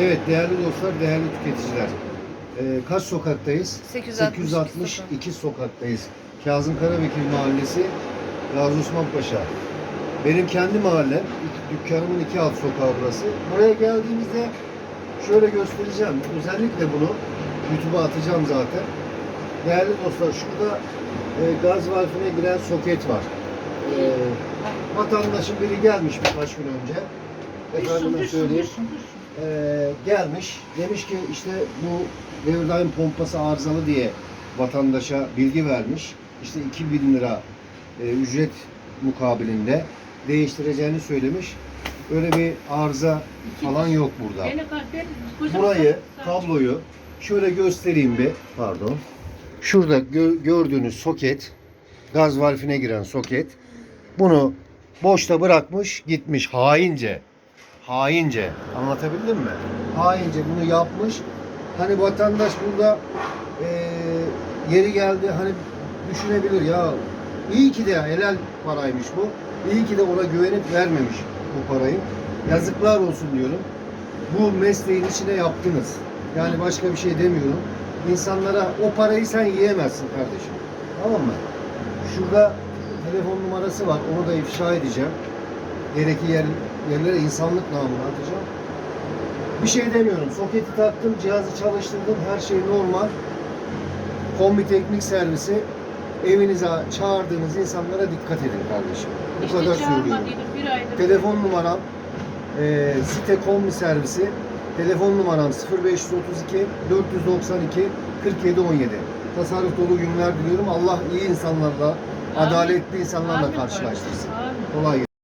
Evet değerli dostlar, değerli tüketiciler. Ee, kaç sokaktayız? 862 862 sokaktayız. Kazım Karabekir Mahallesi, Gazi Osman Paşa. Benim kendi mahallem, dükkanımın iki alt sokağı burası. Buraya geldiğimizde şöyle göstereceğim. Özellikle bunu YouTube'a atacağım zaten. Değerli dostlar şurada e, gaz valfine giren soket var. E, vatandaşın biri gelmiş birkaç gün önce. Efendime söyleyeyim. Ee, gelmiş. Demiş ki işte bu devirdaim pompası arızalı diye vatandaşa bilgi vermiş. İşte 2000 lira e, ücret mukabilinde değiştireceğini söylemiş. Öyle bir arıza falan yok burada. Burayı, kabloyu şöyle göstereyim bir. Pardon. Şurada gö- gördüğünüz soket, gaz valfine giren soket. Bunu boşta bırakmış, gitmiş haince. Haince. Anlatabildim mi? Haince bunu yapmış. Hani vatandaş burada eee, yeri geldi hani düşünebilir ya iyi ki de helal paraymış bu. İyi ki de ona güvenip vermemiş bu parayı. Yazıklar olsun diyorum. Bu mesleğin içine yaptınız. Yani başka bir şey demiyorum. İnsanlara o parayı sen yiyemezsin kardeşim. Tamam mı? Şurada telefon numarası var. Onu da ifşa edeceğim. Gerekli yer, yerlere insanlık namına atacağım. Bir şey demiyorum. Soketi taktım, cihazı çalıştırdım. Her şey normal. Kombi teknik servisi evinize çağırdığınız insanlara dikkat edin kardeşim. Bu kadar söylüyorum. Bir aydır. Telefon numaram e, site kombi servisi. Telefon numaram 0532 492 47 17. Tasarruf dolu günler diliyorum. Allah iyi insanlarla, adaletli insanlarla Amin karşılaştırsın. amin. Kolay gelsin.